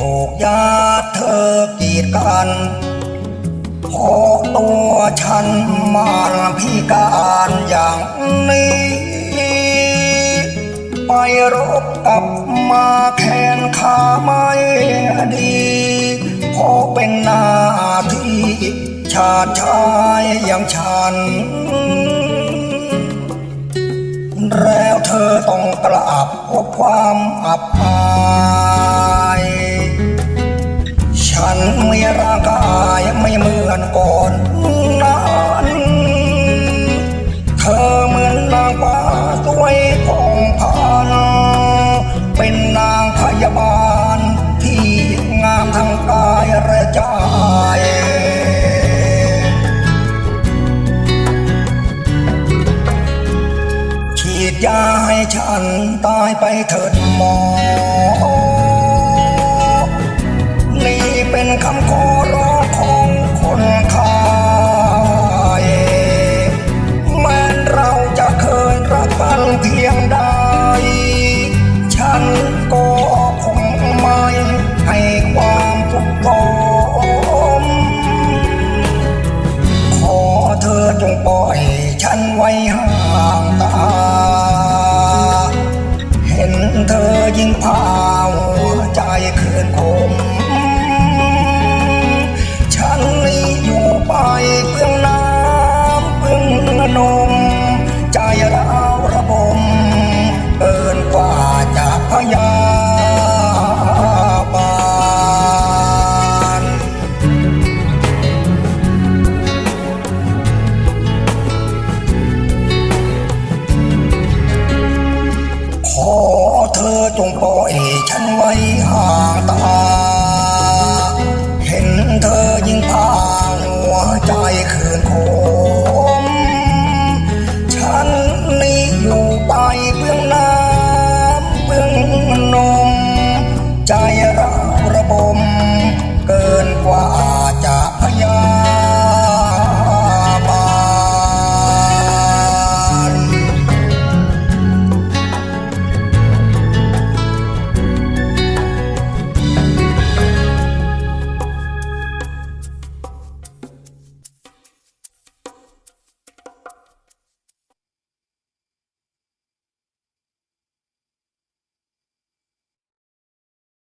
ถูกญาติเธอกีดกันพอตัวฉันมันพิการอย่างนี้ ไปรบกับมาแขนขาไม่ดีเพราะเป็นหน้าที่ชาติชายอย่างฉัน แล้วเธอต้องกลับพบความอับอาย เป็นนางพยาบาลที่งามทั้งกายและใจฉีดยาให้ฉันตายไปเถิดหมอ นี่เป็นคำขอ ธอจงปล่อยฉันไว้ห่างตา เห็นเธอยิ่งพางหัวใจคืนคมฉันนี่อยู่ไปเบื้องน้ำเบื้องนม ใจระระบม